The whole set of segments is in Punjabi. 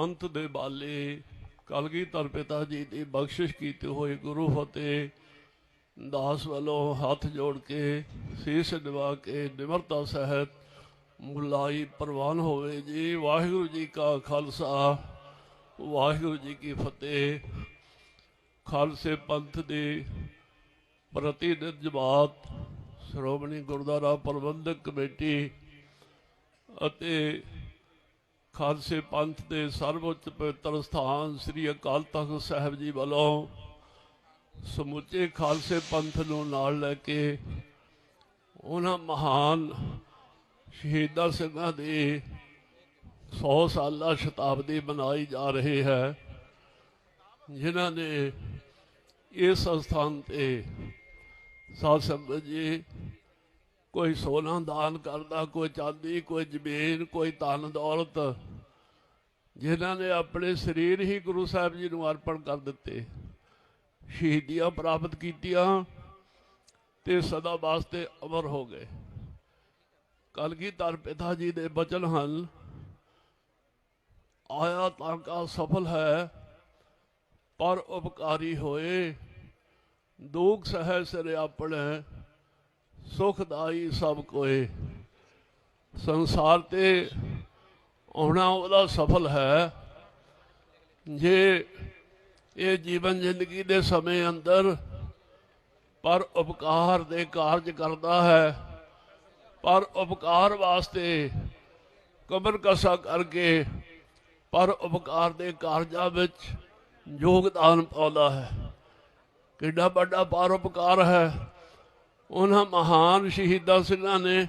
ਪੰਥ ਦੇ ਬਾਲੇ। ਕਲਗੀਧਰ ਪਿਤਾ ਜੀ ਦੀ ਬਖਸ਼ਿਸ਼ ਕੀਤੇ ਹੋਏ ਗੁਰੂ ਫਤਿਹ। ਦਾਸ ਵੱਲੋਂ ਹੱਥ ਜੋੜ ਕੇ, ਸੀਸ ਨਿਵਾ ਕੇ, ਨਿਮਰਤਾ ਸਹਿਤ ਮੁਲਾਈ ਪ੍ਰਵਾਨ ਹੋਵੇ ਜੀ। ਵਾਹਿਗੁਰੂ ਜੀ ਕਾ ਖਾਲਸਾ, ਵਾਹਿਗੁਰੂ ਜੀ ਕੀ ਫਤਿਹ। ਖਾਲਸੇ ਪੰਥ ਦੇ ਪ੍ਰਤੀ ਜਮਾਤ, ਸ਼੍ਰੋਮਣੀ ਗੁਰਦੁਆਰਾ ਪ੍ਰਬੰਧਕ ਕਮੇਟੀ ਅਤੇ ਖਾਲਸੇ ਪੰਥ ਦੇ ਸਰਵਉੱਚ ਪਵਿੱਤਰ ਸਥਾਨ ਸ੍ਰੀ ਅਕਾਲ ਤਖਤ ਸਾਹਿਬ ਜੀ ਵੱਲੋਂ ਸਮੁੱਚੇ ਖਾਲਸੇ ਪੰਥ ਨੂੰ ਨਾਲ ਲੈ ਕੇ ਉਹਨਾਂ ਮਹਾਨ ਸ਼ਹੀਦਾਂ ਸਿੰਘਾਂ ਦੀ 100 ਸਾਲਾ ਸ਼ਤਾਬਦੀ ਮਨਾਈ ਜਾ ਰਹੀ ਹੈ, ਜਿਨ੍ਹਾਂ ਨੇ ਇਸ ਸਥਾਨ ਤੇ ਸਾਧ ਸੰਗਤ ਜੀ ਕੋਈ ਸੋਨਾ ਦਾਨ ਕਰਦਾ, ਕੋਈ ਚਾਂਦੀ, ਕੋਈ ਜ਼ਮੀਨ, ਕੋਈ ਧਨ ਦੌਲਤ। ਜਿਨ੍ਹਾਂ ਨੇ ਆਪਣੇ ਸਰੀਰ ਹੀ ਗੁਰੂ ਸਾਹਿਬ ਜੀ ਨੂੰ ਅਰਪਣ ਕਰ ਦਿੱਤੇ। ਸ਼ਹੀਦੀਆਂ ਪ੍ਰਾਪਤ ਕੀਤੀਆਂ ਤੇ ਸਦਾ ਵਾਸਤੇ ਅਮਰ ਹੋ ਗਏ। ਕਲਗੀਧਰ ਪਿਤਾ ਜੀ ਦੇ ਬਚਨ ਹਨ, ਆਇਆ ਤਾਂ ਕਾ ਸਫਲ ਹੈ, ਪਰ ਉਪਕਾਰੀ ਹੋਏ। ਦੁਖ ਸਹਿ ਸਿਰ ਆਪਣੇ ਸੁਖਦਾਈ ਸਭ ਕੋਏ। ਸੰਸਾਰ ਤੇ ਆਉਣਾ ਉਹਦਾ ਸਫਲ ਹੈ। ਜੇ ਇਹ ਜੀਵਨ ਜ਼ਿੰਦਗੀ ਦੇ ਸਮੇਂ ਅੰਦਰ ਪਰ ਉਪਕਾਰ ਦੇ ਕਾਰਜ ਕਰਦਾ ਹੈ, ਪਰ ਉਪਕਾਰ ਵਾਸਤੇ ਕਬਰ ਕਸਾ ਕਰਕੇ ਪਰ ਉਪਕਾਰ ਦੇ ਕਾਰਜਾਂ ਵਿੱਚ ਯੋਗਦਾਨ ਪਾਉਂਦਾ ਹੈ। ਕਿੰਨਾ ਵੱਡਾ ਪਰ ਉਪਕਾਰ ਹੈ। ਉਹਨਾਂ ਮਹਾਨ ਸ਼ਹੀਦਾਂ ਸਿੰਘਾਂ ਨੇ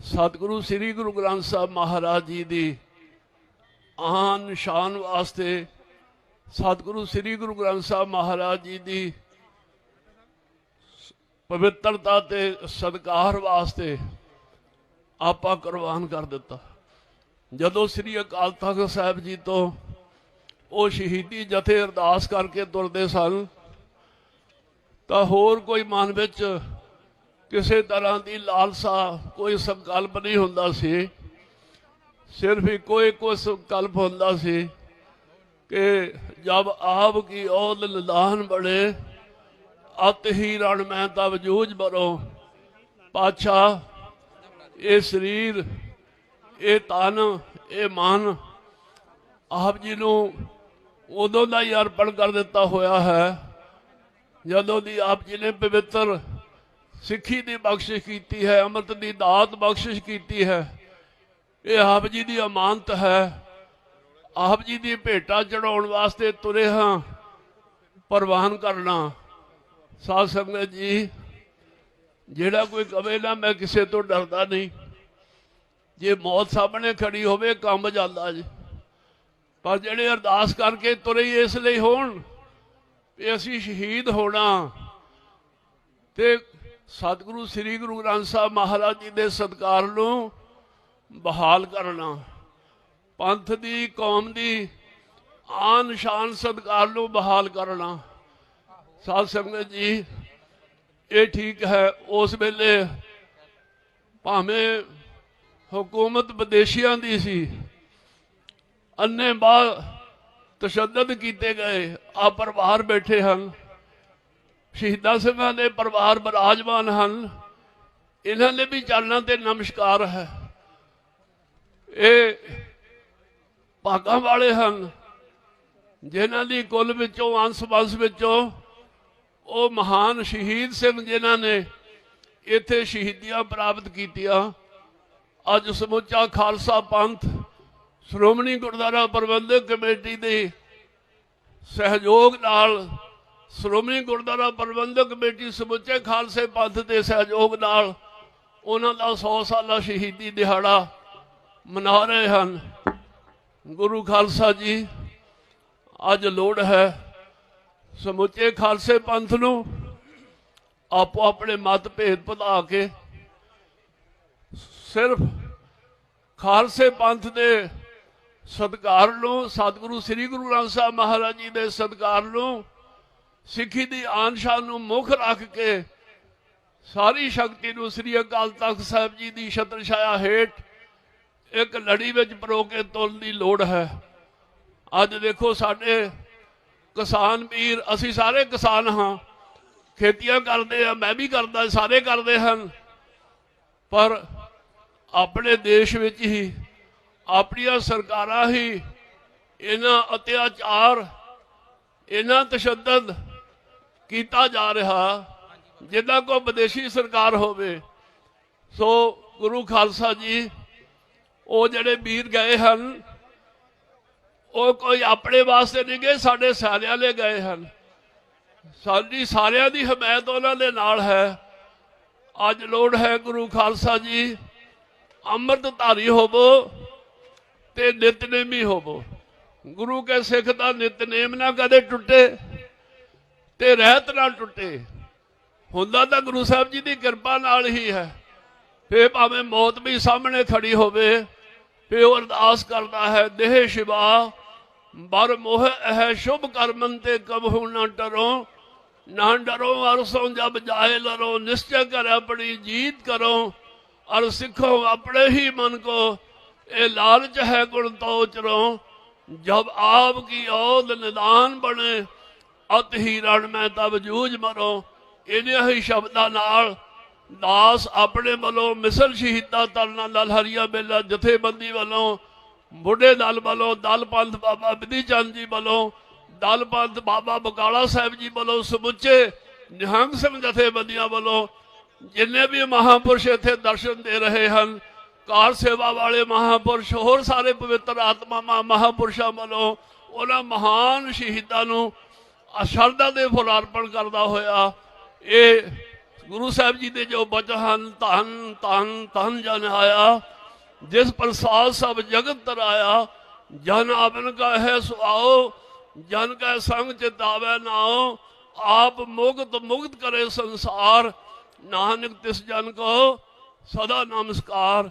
ਸਤਿਗੁਰੂ ਸ੍ਰੀ ਗੁਰੂ ਗ੍ਰੰਥ ਸਾਹਿਬ ਮਹਾਰਾਜ ਜੀ ਦੀ ਆਨ ਸ਼ਾਨ ਵਾਸਤੇ ਸਤਿਗੁਰੂ ਸ੍ਰੀ ਗੁਰੂ ਗ੍ਰੰਥ ਸਾਹਿਬ ਮਹਾਰਾਜ ਜੀ ਦੀ ਪਵਿੱਤਰਤਾ ਤੇ ਸਤਿਕਾਰ ਵਾਸਤੇ ਆਪਾ ਕੁਰਬਾਨ ਕਰ ਦਿੱਤਾ। ਜਦੋਂ ਸ੍ਰੀ ਅਕਾਲ ਤਖਤ ਸਾਹਿਬ ਜੀ ਤੋਂ ਉਹ ਸ਼ਹੀਦੀ ਜਥੇ ਅਰਦਾਸ ਕਰਕੇ ਤੁਰਦੇ ਸਨ ਤਾਂ ਹੋਰ ਕੋਈ ਮਨ ਵਿੱਚ ਕਿਸੇ ਤਰ੍ਹਾਂ ਦੀ ਲਾਲਸਾ, ਕੋਈ ਸੰਕਲਪ ਨਹੀਂ ਹੁੰਦਾ ਸੀ। ਸਿਰਫ ਇੱਕੋ ਇੱਕੋ ਸੰਕਲਪ ਹੁੰਦਾ ਸੀ ਕਿ ਜਬ ਆਪ ਕੀ ਔਦ ਲਦਾਨ ਬੜੇ, ਅਤ ਹੀ ਰਣ ਮੈਂ ਤਾਂ ਜੂਝ ਬਰੋ ਪਾਛਾ, ਇਹ ਸਰੀਰ, ਇਹ ਤਨ, ਇਹ ਮਨ ਆਪ ਜੀ ਨੂੰ ਉਦੋਂ ਦਾ ਹੀ ਅਰਪਣ ਕਰ ਦਿੱਤਾ ਹੋਇਆ ਹੈ। ਜਦੋਂ ਦੀ ਆਪ ਜੀ ਨੇ ਪਵਿੱਤਰ ਸਿੱਖੀ ਦੀ ਬਖਸ਼ਿਸ਼ ਕੀਤੀ ਹੈ, ਅੰਮ੍ਰਿਤ ਦੀ ਦਾਤ ਬਖਸ਼ਿਸ਼ ਕੀਤੀ ਹੈ, ਇਹ ਆਪ ਜੀ ਦੀ ਅਮਾਨਤ ਹੈ। ਆਪ ਜੀ ਦੀ ਭੇਟਾ ਚੜਾਉਣ ਵਾਸਤੇ ਤੁਰੇ ਹਾਂ, ਪ੍ਰਵਾਨ ਕਰਨਾ। ਸਾਧ ਸੰਗਤ ਜੀ, ਜਿਹੜਾ ਕੋਈ ਕਵੇ ਨਾ, ਮੈਂ ਕਿਸੇ ਤੋਂ ਡਰਦਾ ਨਹੀਂ। ਜੇ ਮੌਤ ਸਾਹਮਣੇ ਖੜੀ ਹੋਵੇ, ਕੰਮ ਜਾਂਦਾ ਜੀ। ਪਰ ਜਿਹੜੇ ਅਰਦਾਸ ਕਰਕੇ ਤੁਰੇ ਇਸ ਲਈ ਹੋਣ ਵੀ ਅਸੀਂ ਸ਼ਹੀਦ ਹੋਣਾ। ਤੇ ਸਤਿਗੁਰੂ ਸ੍ਰੀ ਗੁਰੂ ਗ੍ਰੰਥ ਸਾਹਿਬ ਮਹਾਰਾਜ ਜੀ ਦੇ ਸਤਕਾਰ ਨੂੰ ਬਹਾਲ ਕਰਨਾ। ਪੰਥ ਦੀ, ਕੌਮ ਦੀ ਆਨ ਸ਼ਾਨ ਸਤਕਾਰ ਨੂੰ ਬਹਾਲ ਕਰਨਾ। ਸਾਧ ਸੰਗਤ ਜੀ, ਇਹ ਠੀਕ ਹੈ, ਉਸ ਵੇਲੇ ਭਾਵੇਂ ਹਕੂਮਤ ਵਿਦੇਸ਼ੀਆਂ ਦੀ ਸੀ, ਅੰਨੇ ਬਾ ਤਸ਼ੱਦਦ ਕੀਤੇ ਗਏ ਆ ਪਰਿਵਾਰ ਬੈਠੇ ਹਨ। ਸ਼ਹੀਦਾਂ ਸਿੰਘਾਂ ਦੇ ਪਰਿਵਾਰ ਬਰਾਜਮਾਨ ਹਨ। ਇਹਨਾਂ ਦੇ ਵੀ ਚੱਲਣਾ ਤੇ ਨਮਸਕਾਰ ਹੈ। ਇਹ ਭਾਗਾਂ ਵਾਲੇ ਹਨ, ਜਿਨ੍ਹਾਂ ਦੀ ਕੁੱਲ ਵਿੱਚੋਂ, ਅੰਸ਼ ਵੰਸ਼ ਵਿੱਚੋਂ ਉਹ ਮਹਾਨ ਸ਼ਹੀਦ ਸਿੰਘ ਜਿਨ੍ਹਾਂ ਨੇ ਇੱਥੇ ਸ਼ਹੀਦੀਆਂ ਪ੍ਰਾਪਤ ਕੀਤੀਆਂ। ਅੱਜ ਸਮੁੱਚਾ ਖਾਲਸਾ ਪੰਥ ਸ਼੍ਰੋਮਣੀ ਗੁਰਦੁਆਰਾ ਪ੍ਰਬੰਧਕ ਕਮੇਟੀ ਦੇ ਸਹਿਯੋਗ ਨਾਲ ਸ਼੍ਰੋਮਣੀ ਗੁਰਦੁਆਰਾ ਪ੍ਰਬੰਧਕ ਕਮੇਟੀ ਸਮੁੱਚੇ ਖਾਲਸੇ ਪੰਥ ਦੇ ਸਹਿਯੋਗ ਨਾਲ ਉਹਨਾਂ ਦਾ 100 ਸਾਲਾ ਸ਼ਹੀਦੀ ਦਿਹਾੜਾ ਮਨਾ ਰਹੇ ਹਨ। ਗੁਰੂ ਖਾਲਸਾ ਜੀ, ਅੱਜ ਲੋੜ ਹੈ ਸਮੁੱਚੇ ਖਾਲਸੇ ਪੰਥ ਨੂੰ ਆਪੋ ਆਪਣੇ ਮਤ ਭੇਦ ਭੁਲਾ ਕੇ ਸਿਰਫ ਖਾਲਸੇ ਪੰਥ ਦੇ ਸਤਿਕਾਰ ਨੂੰ ਸਤਿਗੁਰੂ ਸ੍ਰੀ ਗੁਰੂ ਗ੍ਰੰਥ ਸਾਹਿਬ ਮਹਾਰਾਜ ਜੀ ਦੇ ਸਤਿਕਾਰ ਨੂੰ ਸਿੱਖੀ ਦੀ ਆਨ ਸ਼ਾਨ ਨੂੰ ਮੁੱਖ ਰੱਖ ਕੇ ਸਾਰੀ ਸ਼ਕਤੀ ਨੂੰ ਸ੍ਰੀ ਅਕਾਲ ਤਖਤ ਸਾਹਿਬ ਜੀ ਦੀ ਛਤਰ ਛਾਇਆ ਹੇਠ ਇੱਕ ਲੜੀ ਵਿੱਚ ਪਰੋ ਕੇ ਤੁਲਣ ਦੀ ਲੋੜ ਹੈ। ਅੱਜ ਦੇਖੋ ਸਾਡੇ ਕਿਸਾਨ ਵੀਰ, ਅਸੀਂ ਸਾਰੇ ਕਿਸਾਨ ਹਾਂ। ਖੇਤੀਆਂ ਕਰਦੇ ਆ, ਮੈਂ ਵੀ ਕਰਦਾ, ਸਾਰੇ ਕਰਦੇ ਹਨ। ਪਰ ਆਪਣੇ ਦੇਸ਼ ਵਿੱਚ ਹੀ ਆਪਣੀਆਂ ਸਰਕਾਰਾਂ ਹੀ ਇਹਨਾਂ ਅਤਿਆਚਾਰ, ਇਹਨਾਂ ਤਸ਼ੱਦਦ ਕੀਤਾ ਜਾ ਰਿਹਾ ਜਿੱਦਾਂ ਕੋਈ ਵਿਦੇਸ਼ੀ ਸਰਕਾਰ ਹੋਵੇ। ਸੋ ਗੁਰੂ ਖਾਲਸਾ ਜੀ, ਉਹ ਜਿਹੜੇ ਵੀਰ ਗਏ ਹਨ, ਉਹ ਕੋਈ ਆਪਣੇ ਵਾਸਤੇ ਨਹੀਂ ਗਏ, ਸਾਡੇ ਸਾਰਿਆਂ ਲਈ ਗਏ ਹਨ। ਸਾਡੀ ਸਾਰਿਆਂ ਦੀ ਹਮਾਇਤ ਉਹਨਾਂ ਦੇ ਨਾਲ ਹੈ। ਅੱਜ ਲੋੜ ਹੈ ਗੁਰੂ ਖਾਲਸਾ ਜੀ ਅੰਮ੍ਰਿਤ ਧਾਰੀ ਹੋਵੋ। ਤੇ ਨਿਤਨੇਮੀ ਹੋਵੋ। ਗੁਰੂ ਕੇ ਸਿੱਖ ਦਾ ਨਿਤਨੇਮ ਨਾ ਕਦੇ ਟੁੱਟੇ ਤੇ ਰਹਿਤ ਨਾ ਟੁੱਟੇ। ਹੁੰਦਾ ਤਾਂ ਗੁਰੂ ਸਾਹਿਬ ਜੀ ਦੀ ਕਿਰਪਾ ਨਾਲ ਹੀ ਹੈ। ਫੇ ਭਾਵੇਂ ਮੌਤ ਵੀ ਸਾਹਮਣੇ ਖੜੀ ਹੋਵੇ ਫੇ ਉਹ ਅਰਦਾਸ ਕਰਦਾ ਹੈ, ਦੇਹ ਸ਼ਿਵਾ, ਬਰ ਮੋਹ ਹੈ ਸ਼ੁਭ ਕਰਮਨ ਤੇ ਕਬਹੁ ਨਾ ਡਰੋ ਨਾ ਡਰੋ, ਅਰਸੋਂ ਜਬ ਜਾਏ ਲਰੋ, ਨਿਸ਼ਚੈ ਕਰ ਆਪਣੀ ਜੀਤ ਕਰੋ, ਅਰ ਸਿੱਖੋ ਆਪਣੇ ਹੀ ਮਨ ਕੋ ਇਹ ਲਾਲਚ ਹੈ ਗੁਣ ਤੋ ਚਰੋ ਜਬ ਆਪ ਕੀ ਔਦ ਨਿਦਾਨ ਬਣੇ, ਅਤ ਹੀ ਰਣ ਮੈਂ ਤਬ ਜੂਝ ਮਰੋ। ਇਹਨੇ ਸ਼ਬਦਾਂ ਨਾਲ ਦਾਸ ਆਪਣੇ ਵੱਲੋਂ ਮਿਸਲ ਸ਼ਹੀਦਾਂ ਤਰਨਾ ਲਾਲ ਹਰੀਆ ਬੇਲਾ ਜਥੇਬੰਦੀ ਵੱਲੋਂ, ਬੁੱਢੇ ਦਲ ਵੱਲੋਂ, ਦਲ ਪੰਥ ਬਾਬਾ ਬਿਧੀ ਚੰਦ ਜੀ ਵੱਲੋਂ, ਦਲ ਪੰਥ ਬਾਬਾ ਬਕਾਲਾ ਸਾਹਿਬ ਜੀ ਵੱਲੋਂ ਸਮੁੱਚੇ ਨਿਹੰਗ ਸਿੰਘ ਜਥੇਬੰਦੀਆਂ ਵੱਲੋਂ ਜਿੰਨੇ ਵੀ ਮਹਾਪੁਰਸ਼ ਇੱਥੇ ਦਰਸ਼ਨ ਦੇ ਰਹੇ ਹਨ ਕਾਰ ਸੇਵਾ ਵਾਲੇ ਮਹਾਪੁਰਸ਼, ਹੋਰ ਸਾਰੇ ਪਵਿੱਤਰ ਆਤਮਾ ਮਹਾਪੁਰਸ਼ਾਂ ਵੱਲੋਂ ਉਹਨਾਂ ਮਹਾਨ ਸ਼ਹੀਦਾਂ ਨੂੰ ਅਸ਼ਰਧਾ ਦੇ ਫੁੱਲ ਅਰਪਣ ਕਰਦਾ ਹੋਇਆ। ਇਹ ਗੁਰੂ ਸਾਹਿਬ ਜੀ ਦੇ ਜੋ ਬਚਨ ਹਨ, ਧੰਨ ਧੰਨ ਧੰਨ ਜਨ ਆਇਆ, ਜਿਸ ਪ੍ਰਸਾਦ ਸਭ ਜਗਤ ਤਰਾਇਆ ਜਨ ਆਪਨ ਕਾ ਹੈ ਸੁਆਓ, ਜਨ ਕਾ ਸੰਗ ਚਿਤਾਵੇ ਨਾਓ ਆਪ ਮੁਕਤ ਮੁਕਤ ਕਰੇ ਸੰਸਾਰ, ਨਾਨਕ ਤਿਸ ਜਨ ਕੋ, ਸਦਾ ਨਮਸਕਾਰ।